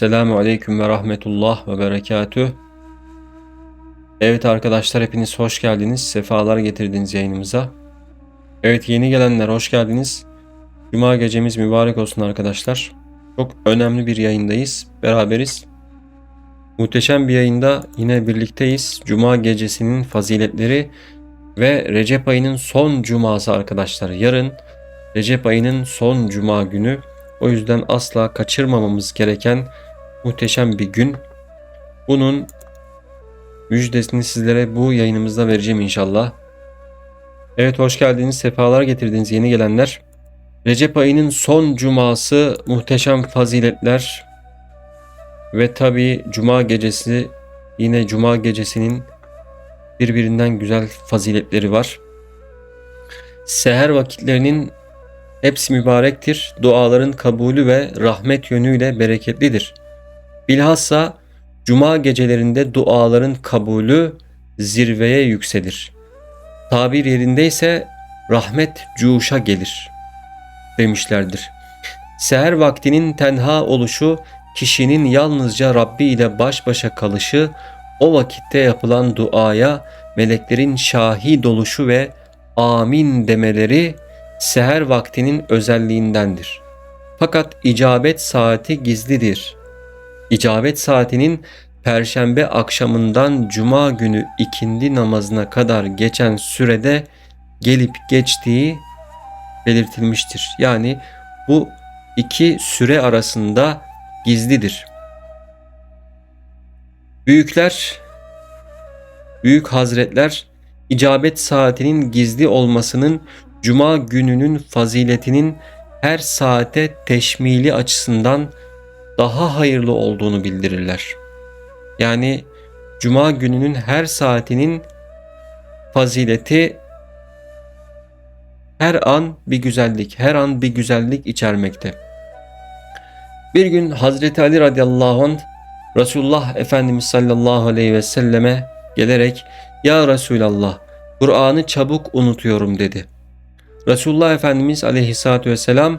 Esselamu Aleyküm ve Rahmetullah ve Berekatüh. Evet arkadaşlar hepiniz hoş geldiniz. Sefalar getirdiniz yayınımıza. Evet yeni gelenler hoş geldiniz. Cuma gecemiz mübarek olsun arkadaşlar. Çok önemli bir yayındayız. Beraberiz. Muhteşem bir yayında yine birlikteyiz. Cuma gecesinin faziletleri ve Recep ayının son cuması arkadaşlar. Yarın Recep ayının son cuma günü. O yüzden asla kaçırmamamız gereken muhteşem bir gün. Bunun müjdesini sizlere bu yayınımızda vereceğim inşallah. Evet hoş geldiniz, sefalar getirdiniz yeni gelenler. Recep ayının son cuması muhteşem faziletler ve tabi cuma gecesi yine cuma gecesinin birbirinden güzel faziletleri var. Seher vakitlerinin hepsi mübarektir. Duaların kabulü ve rahmet yönüyle bereketlidir. Bilhassa cuma gecelerinde duaların kabulü zirveye yükselir. Tabir yerindeyse rahmet cuşa gelir demişlerdir. Seher vaktinin tenha oluşu, kişinin yalnızca Rabbi ile baş başa kalışı, o vakitte yapılan duaya meleklerin şahit oluşu ve amin demeleri seher vaktinin özelliğindendir. Fakat icabet saati gizlidir. İcabet saatinin perşembe akşamından cuma günü ikindi namazına kadar geçen sürede gelip geçtiği belirtilmiştir. Yani bu iki süre arasında gizlidir. Büyükler, büyük hazretler icabet saatinin gizli olmasının cuma gününün faziletinin her saate teşmili açısından daha hayırlı olduğunu bildirirler. Yani cuma gününün her saatinin fazileti her an bir güzellik, her an bir güzellik içermekte. Bir gün Hazreti Ali radıyallahu anh Resulullah Efendimiz sallallahu aleyhi ve selleme gelerek Ya Resulallah Kur'an'ı çabuk unutuyorum dedi. Resulullah Efendimiz aleyhissalatü vesselam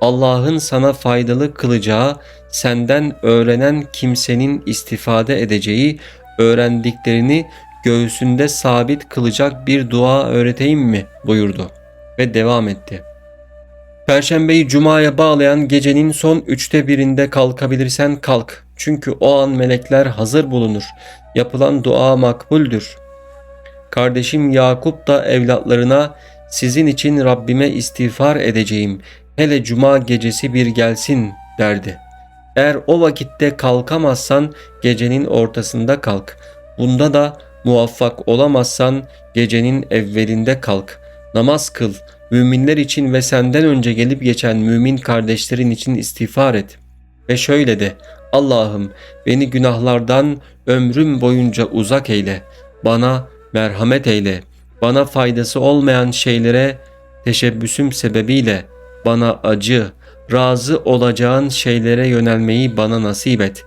Allah'ın sana faydalı kılacağı, senden öğrenen kimsenin istifade edeceği, öğrendiklerini göğsünde sabit kılacak bir dua öğreteyim mi buyurdu ve devam etti. Perşembeyi cumaya bağlayan gecenin son üçte birinde kalkabilirsen kalk. Çünkü o an melekler hazır bulunur. Yapılan dua makbuldür. Kardeşim Yakup da evlatlarına sizin için Rabbime istiğfar edeceğim. Hele cuma gecesi bir gelsin derdi. Eğer o vakitte kalkamazsan gecenin ortasında kalk. Bunda da muvaffak olamazsan gecenin evvelinde kalk. Namaz kıl. Müminler için ve senden önce gelip geçen mümin kardeşlerin için istiğfar et. Ve şöyle de Allah'ım beni günahlardan ömrüm boyunca uzak eyle. Bana merhamet eyle. Bana faydası olmayan şeylere teşebbüsüm sebebiyle bana acı, razı olacağın şeylere yönelmeyi bana nasip et.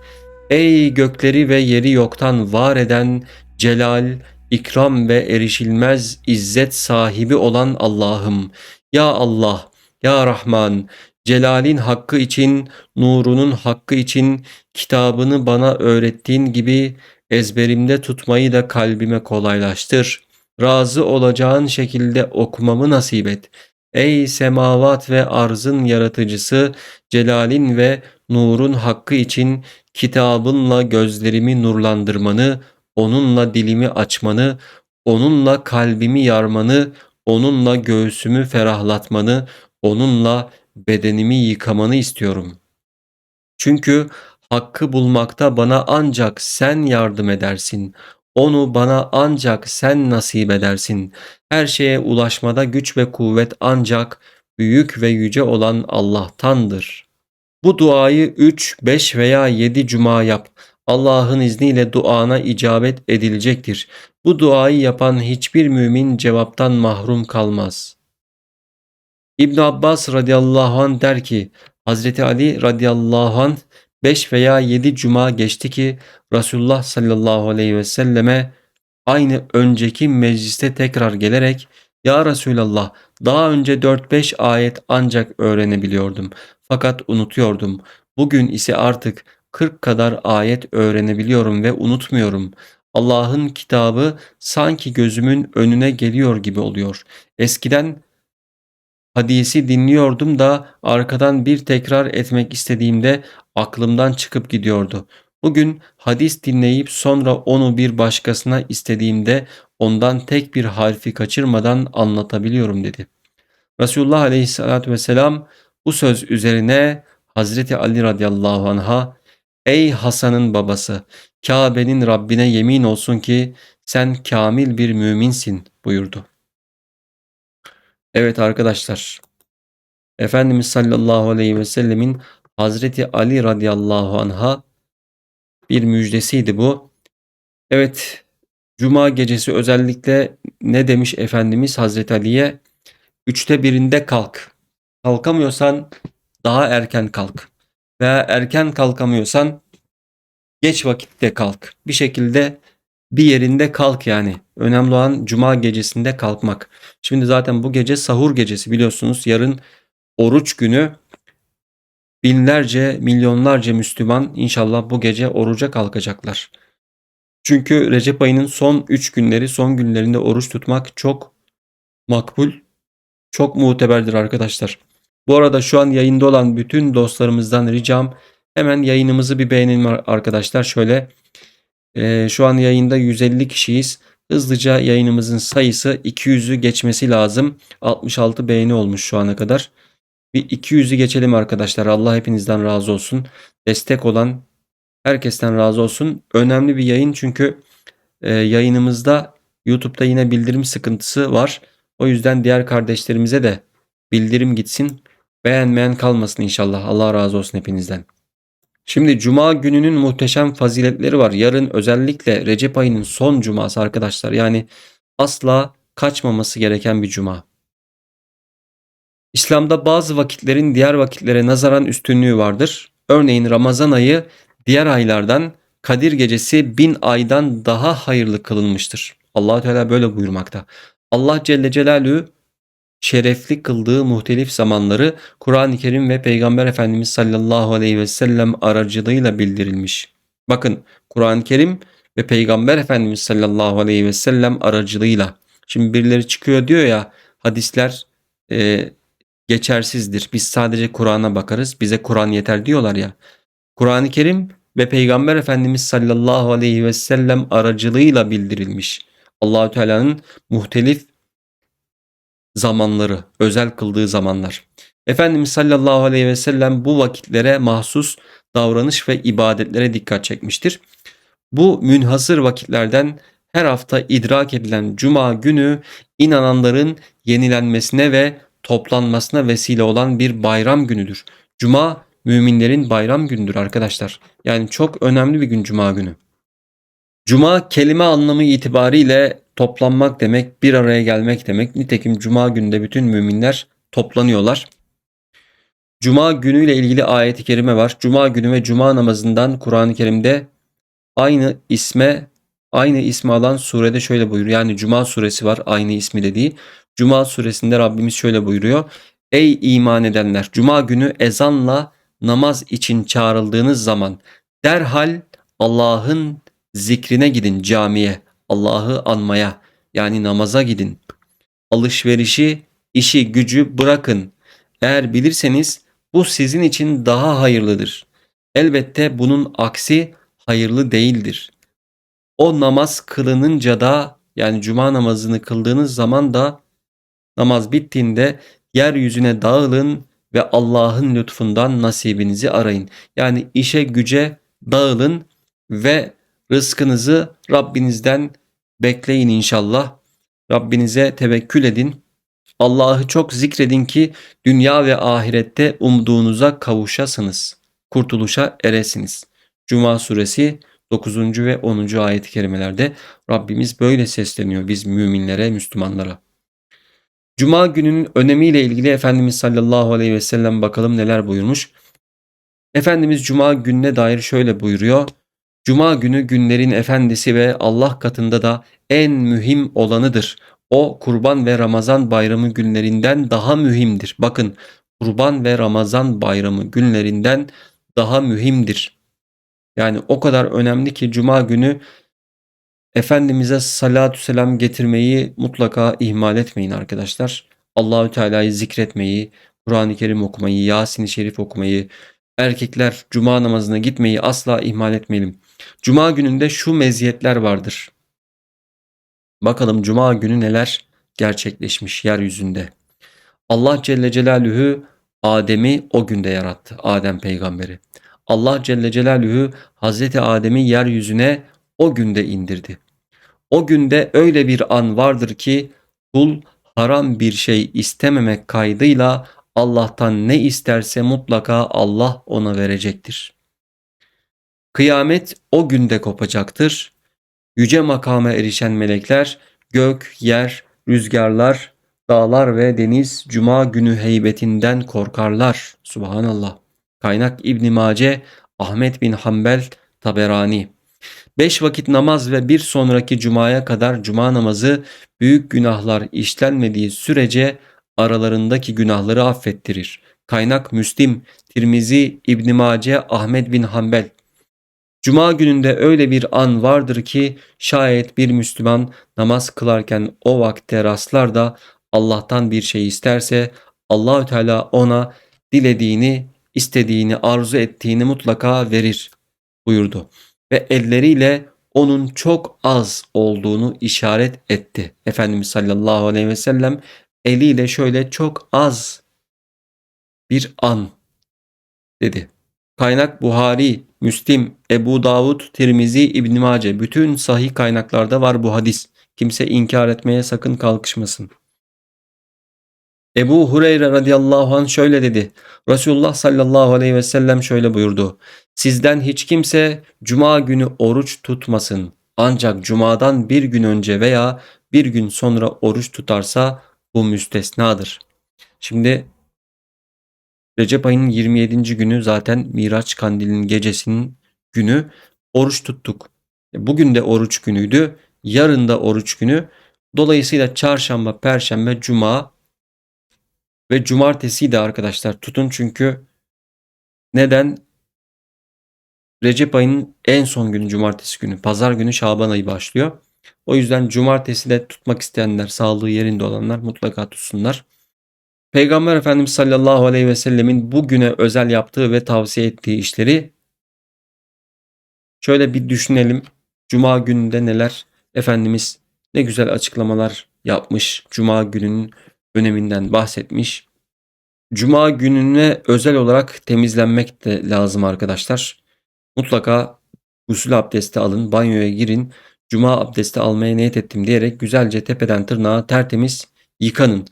Ey gökleri ve yeri yoktan var eden celal, ikram ve erişilmez izzet sahibi olan Allah'ım. Ya Allah, Ya Rahman, Celal'in hakkı için, nurunun hakkı için kitabını bana öğrettiğin gibi ezberimde tutmayı da kalbime kolaylaştır. Razı olacağın şekilde okumamı nasip et. Ey semavat ve arzın yaratıcısı, celalin ve nurun hakkı için kitabınla gözlerimi nurlandırmanı, onunla dilimi açmanı, onunla kalbimi yarmanı, onunla göğsümü ferahlatmanı, onunla bedenimi yıkamanı istiyorum. Çünkü hakkı bulmakta bana ancak sen yardım edersin. Onu bana ancak sen nasip edersin. Her şeye ulaşmada güç ve kuvvet ancak büyük ve yüce olan Allah'tandır. Bu duayı 3, 5 veya 7 cuma yap. Allah'ın izniyle duana icabet edilecektir. Bu duayı yapan hiçbir mümin cevaptan mahrum kalmaz. İbn Abbas radıyallahu anh der ki Hazreti Ali radıyallahu anh 5 veya 7 cuma geçti ki Resulullah sallallahu aleyhi ve selleme aynı önceki mecliste tekrar gelerek Ya Resulallah daha önce 4-5 ayet ancak öğrenebiliyordum fakat unutuyordum. Bugün ise artık 40 kadar ayet öğrenebiliyorum ve unutmuyorum. Allah'ın kitabı sanki gözümün önüne geliyor gibi oluyor. Eskiden hadisi dinliyordum da arkadan bir tekrar etmek istediğimde aklımdan çıkıp gidiyordu. Bugün hadis dinleyip sonra onu bir başkasına istediğimde ondan tek bir harfi kaçırmadan anlatabiliyorum dedi. Resulullah aleyhissalatü vesselam bu söz üzerine Hazreti Ali radıyallahu anh'a Ey Hasan'ın babası Kabe'nin Rabbine yemin olsun ki sen kamil bir müminsin buyurdu. Evet arkadaşlar Efendimiz sallallahu aleyhi ve sellemin Hazreti Ali radıyallahu anh'a bir müjdesiydi bu. Evet Cuma gecesi özellikle ne demiş Efendimiz Hazreti Ali'ye? Üçte birinde kalk. Kalkamıyorsan daha erken kalk. Veya erken kalkamıyorsan geç vakitte kalk. Bir şekilde bir yerinde kalk yani. Önemli olan cuma gecesinde kalkmak. Şimdi zaten bu gece sahur gecesi biliyorsunuz. Yarın oruç günü binlerce, milyonlarca Müslüman inşallah bu gece oruca kalkacaklar. Çünkü Recep ayının son 3 günleri, son günlerinde oruç tutmak çok makbul, çok muteberdir arkadaşlar. Bu arada şu an yayında olan bütün dostlarımızdan ricam hemen yayınımızı bir beğenelim arkadaşlar. Şöyle e, şu an yayında 150 kişiyiz. Hızlıca yayınımızın sayısı 200'ü geçmesi lazım. 66 beğeni olmuş şu ana kadar. Bir 200'ü geçelim arkadaşlar. Allah hepinizden razı olsun. Destek olan herkesten razı olsun. Önemli bir yayın çünkü e, yayınımızda YouTube'da yine bildirim sıkıntısı var. O yüzden diğer kardeşlerimize de bildirim gitsin. Beğenmeyen kalmasın inşallah. Allah razı olsun hepinizden. Şimdi cuma gününün muhteşem faziletleri var. Yarın özellikle Recep ayının son cuması arkadaşlar. Yani asla kaçmaması gereken bir cuma. İslam'da bazı vakitlerin diğer vakitlere nazaran üstünlüğü vardır. Örneğin Ramazan ayı diğer aylardan Kadir gecesi bin aydan daha hayırlı kılınmıştır. allah Teala böyle buyurmakta. Allah Celle Celaluhu şerefli kıldığı muhtelif zamanları Kur'an-ı Kerim ve Peygamber Efendimiz sallallahu aleyhi ve sellem aracılığıyla bildirilmiş. Bakın Kur'an-ı Kerim ve Peygamber Efendimiz sallallahu aleyhi ve sellem aracılığıyla. Şimdi birileri çıkıyor diyor ya hadisler e, geçersizdir. Biz sadece Kur'an'a bakarız. Bize Kur'an yeter diyorlar ya. Kur'an-ı Kerim ve Peygamber Efendimiz sallallahu aleyhi ve sellem aracılığıyla bildirilmiş. Allahü Teala'nın muhtelif zamanları, özel kıldığı zamanlar. Efendimiz sallallahu aleyhi ve sellem bu vakitlere mahsus davranış ve ibadetlere dikkat çekmiştir. Bu münhasır vakitlerden her hafta idrak edilen cuma günü inananların yenilenmesine ve toplanmasına vesile olan bir bayram günüdür. Cuma müminlerin bayram günüdür arkadaşlar. Yani çok önemli bir gün cuma günü. Cuma kelime anlamı itibariyle toplanmak demek, bir araya gelmek demek. Nitekim cuma günde bütün müminler toplanıyorlar. Cuma günüyle ilgili ayeti kerime var. Cuma günü ve cuma namazından Kur'an-ı Kerim'de aynı isme aynı ismi alan surede şöyle buyuruyor. Yani Cuma suresi var aynı ismi dediği. Cuma suresinde Rabbimiz şöyle buyuruyor. Ey iman edenler cuma günü ezanla namaz için çağrıldığınız zaman derhal Allah'ın zikrine gidin camiye. Allah'ı anmaya yani namaza gidin. Alışverişi, işi, gücü bırakın. Eğer bilirseniz bu sizin için daha hayırlıdır. Elbette bunun aksi hayırlı değildir. O namaz kılınınca da yani cuma namazını kıldığınız zaman da namaz bittiğinde yeryüzüne dağılın ve Allah'ın lütfundan nasibinizi arayın. Yani işe güce dağılın ve rızkınızı Rabbinizden bekleyin inşallah. Rabbinize tevekkül edin. Allah'ı çok zikredin ki dünya ve ahirette umduğunuza kavuşasınız. Kurtuluşa eresiniz. Cuma suresi 9. ve 10. ayet-i kerimelerde Rabbimiz böyle sesleniyor biz müminlere, Müslümanlara. Cuma gününün önemiyle ilgili Efendimiz sallallahu aleyhi ve sellem bakalım neler buyurmuş. Efendimiz Cuma gününe dair şöyle buyuruyor. Cuma günü günlerin efendisi ve Allah katında da en mühim olanıdır. O kurban ve Ramazan bayramı günlerinden daha mühimdir. Bakın kurban ve Ramazan bayramı günlerinden daha mühimdir. Yani o kadar önemli ki cuma günü Efendimiz'e salatü selam getirmeyi mutlaka ihmal etmeyin arkadaşlar. Allahü Teala'yı zikretmeyi, Kur'an-ı Kerim okumayı, Yasin-i Şerif okumayı, erkekler cuma namazına gitmeyi asla ihmal etmeyelim. Cuma gününde şu meziyetler vardır. Bakalım cuma günü neler gerçekleşmiş yeryüzünde. Allah Celle Celaluhu Adem'i o günde yarattı. Adem peygamberi. Allah Celle Celaluhu Hazreti Adem'i yeryüzüne o günde indirdi. O günde öyle bir an vardır ki kul haram bir şey istememek kaydıyla Allah'tan ne isterse mutlaka Allah ona verecektir. Kıyamet o günde kopacaktır. Yüce makama erişen melekler gök, yer, rüzgarlar, dağlar ve deniz cuma günü heybetinden korkarlar. Subhanallah. Kaynak İbn Mace, Ahmet bin Hanbel, Taberani. Beş vakit namaz ve bir sonraki cumaya kadar cuma namazı büyük günahlar işlenmediği sürece aralarındaki günahları affettirir. Kaynak Müslim, Tirmizi, İbn Mace, Ahmet bin Hanbel. Cuma gününde öyle bir an vardır ki şayet bir Müslüman namaz kılarken o vakte rastlar da Allah'tan bir şey isterse Allahü Teala ona dilediğini, istediğini, arzu ettiğini mutlaka verir buyurdu ve elleriyle onun çok az olduğunu işaret etti. Efendimiz sallallahu aleyhi ve sellem eliyle şöyle çok az bir an dedi. Kaynak Buhari, Müslim, Ebu Davud, Tirmizi, İbn Mace bütün sahih kaynaklarda var bu hadis. Kimse inkar etmeye sakın kalkışmasın. Ebu Hureyre radıyallahu anh şöyle dedi. Resulullah sallallahu aleyhi ve sellem şöyle buyurdu. Sizden hiç kimse cuma günü oruç tutmasın. Ancak cumadan bir gün önce veya bir gün sonra oruç tutarsa bu müstesnadır. Şimdi Recep ayının 27. günü zaten Miraç kandilinin gecesinin günü oruç tuttuk. E, bugün de oruç günüydü. Yarın da oruç günü. Dolayısıyla çarşamba, perşembe, cuma ve cumartesi de arkadaşlar tutun çünkü neden? Recep ayının en son günü cumartesi günü. Pazar günü Şaban ayı başlıyor. O yüzden cumartesi de tutmak isteyenler, sağlığı yerinde olanlar mutlaka tutsunlar. Peygamber Efendimiz sallallahu aleyhi ve sellemin bugüne özel yaptığı ve tavsiye ettiği işleri şöyle bir düşünelim. Cuma gününde neler Efendimiz ne güzel açıklamalar yapmış. Cuma gününün öneminden bahsetmiş. Cuma gününe özel olarak temizlenmek de lazım arkadaşlar. Mutlaka gusül abdesti alın, banyoya girin. Cuma abdesti almaya niyet ettim diyerek güzelce tepeden tırnağa tertemiz yıkanın.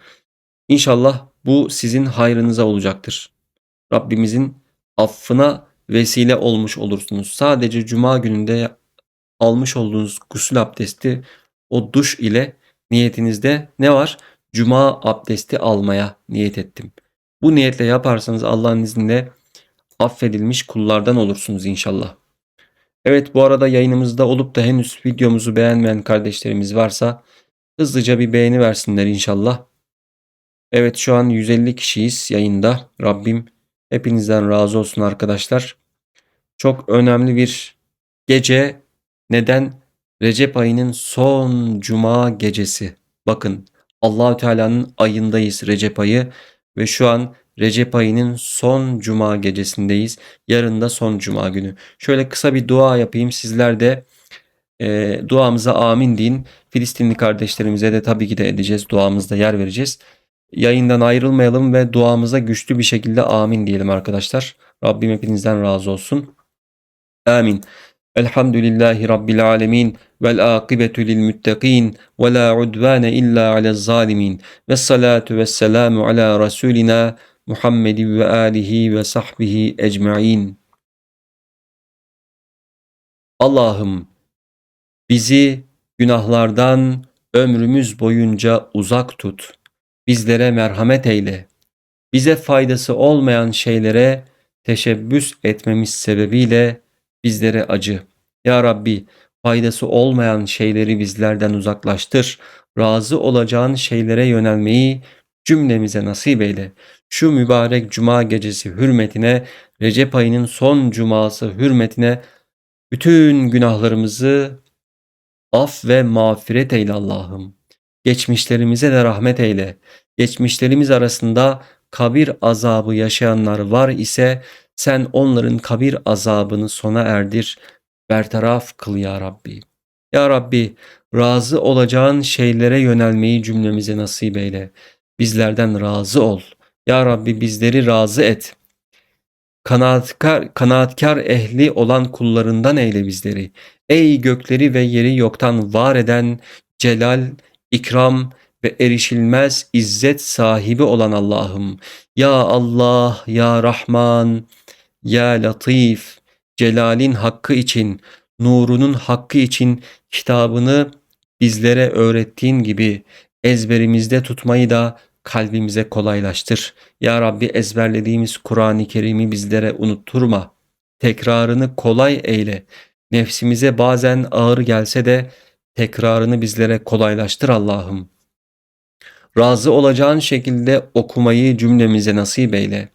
İnşallah bu sizin hayrınıza olacaktır. Rabbimizin affına vesile olmuş olursunuz. Sadece cuma gününde almış olduğunuz gusül abdesti o duş ile niyetinizde ne var? Cuma abdesti almaya niyet ettim. Bu niyetle yaparsanız Allah'ın izniyle affedilmiş kullardan olursunuz inşallah. Evet bu arada yayınımızda olup da henüz videomuzu beğenmeyen kardeşlerimiz varsa hızlıca bir beğeni versinler inşallah. Evet şu an 150 kişiyiz yayında. Rabbim hepinizden razı olsun arkadaşlar. Çok önemli bir gece. Neden? Recep ayının son cuma gecesi. Bakın Allahü Teala'nın ayındayız Recep ayı ve şu an Recep ayının son cuma gecesindeyiz. Yarın da son cuma günü. Şöyle kısa bir dua yapayım. Sizler de e, duamıza amin deyin. Filistinli kardeşlerimize de tabii ki de edeceğiz. Duamızda yer vereceğiz. Yayından ayrılmayalım ve duamıza güçlü bir şekilde amin diyelim arkadaşlar. Rabbim hepinizden razı olsun. Amin. Elhamdülillahi Rabbil alemin vel akibetu lil muttakin ve la udvane illa alel zalimin ve salatu ve selamu ala Resulina Muhammedin ve alihi ve sahbihi ecmain. Allah'ım bizi günahlardan ömrümüz boyunca uzak tut. Bizlere merhamet eyle. Bize faydası olmayan şeylere teşebbüs etmemiz sebebiyle bizlere acı. Ya Rabbi faydası olmayan şeyleri bizlerden uzaklaştır. Razı olacağın şeylere yönelmeyi cümlemize nasip eyle. Şu mübarek cuma gecesi hürmetine, Recep ayının son cuması hürmetine Bütün günahlarımızı af ve mağfiret eyle Allah'ım. Geçmişlerimize de rahmet eyle. Geçmişlerimiz arasında kabir azabı yaşayanlar var ise sen onların kabir azabını sona erdir, bertaraf kıl ya Rabbi. Ya Rabbi razı olacağın şeylere yönelmeyi cümlemize nasip eyle. Bizlerden razı ol. Ya Rabbi bizleri razı et. Kanaatkar, kanaatkar ehli olan kullarından eyle bizleri. Ey gökleri ve yeri yoktan var eden celal, ikram ve erişilmez izzet sahibi olan Allah'ım. Ya Allah, Ya Rahman, Ya Latif, celalin hakkı için, nurunun hakkı için kitabını bizlere öğrettiğin gibi ezberimizde tutmayı da kalbimize kolaylaştır. Ya Rabbi ezberlediğimiz Kur'an-ı Kerim'i bizlere unutturma. Tekrarını kolay eyle. Nefsimize bazen ağır gelse de tekrarını bizlere kolaylaştır Allah'ım. Razı olacağın şekilde okumayı cümlemize nasip eyle.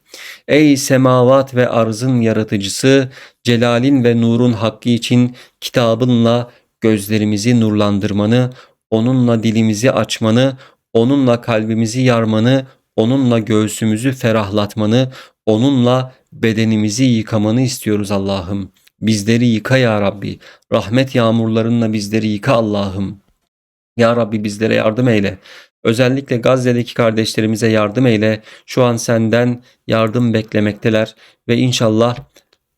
Ey semavat ve arzın yaratıcısı, celalin ve nurun hakkı için kitabınla gözlerimizi nurlandırmanı, onunla dilimizi açmanı, onunla kalbimizi yarmanı, onunla göğsümüzü ferahlatmanı, onunla bedenimizi yıkamanı istiyoruz Allah'ım. Bizleri yıka ya Rabbi. Rahmet yağmurlarınla bizleri yıka Allah'ım. Ya Rabbi bizlere yardım eyle. Özellikle Gazze'deki kardeşlerimize yardım eyle. Şu an senden yardım beklemekteler ve inşallah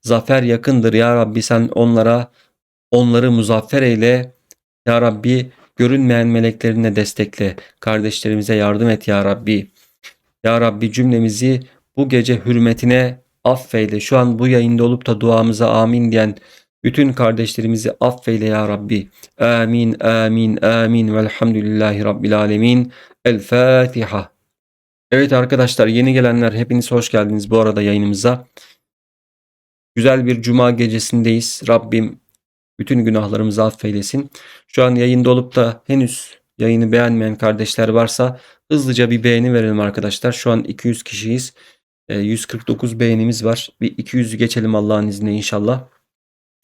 zafer yakındır ya Rabbi sen onlara onları muzaffer eyle. Ya Rabbi görünmeyen meleklerine destekle. Kardeşlerimize yardım et ya Rabbi. Ya Rabbi cümlemizi bu gece hürmetine affeyle. Şu an bu yayında olup da duamıza amin diyen bütün kardeşlerimizi affeyle ya Rabbi. Amin, amin, amin. Velhamdülillahi Rabbil alemin. El Fatiha. Evet arkadaşlar yeni gelenler hepiniz hoş geldiniz bu arada yayınımıza. Güzel bir cuma gecesindeyiz. Rabbim bütün günahlarımızı affeylesin. Şu an yayında olup da henüz yayını beğenmeyen kardeşler varsa hızlıca bir beğeni verelim arkadaşlar. Şu an 200 kişiyiz. E, 149 beğenimiz var. Bir 200'ü geçelim Allah'ın izniyle inşallah.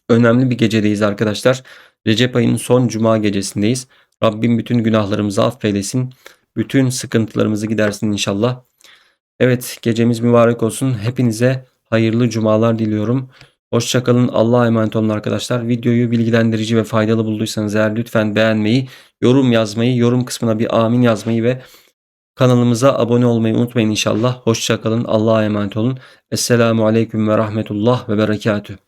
Önemli bir gecedeyiz arkadaşlar. Recep ayının son cuma gecesindeyiz. Rabbim bütün günahlarımızı affeylesin. Bütün sıkıntılarımızı gidersin inşallah. Evet gecemiz mübarek olsun. Hepinize hayırlı cumalar diliyorum. Hoşçakalın. Allah'a emanet olun arkadaşlar. Videoyu bilgilendirici ve faydalı bulduysanız eğer lütfen beğenmeyi, yorum yazmayı, yorum kısmına bir amin yazmayı ve kanalımıza abone olmayı unutmayın inşallah. Hoşçakalın. Allah'a emanet olun. Esselamu Aleyküm ve Rahmetullah ve Berekatüh.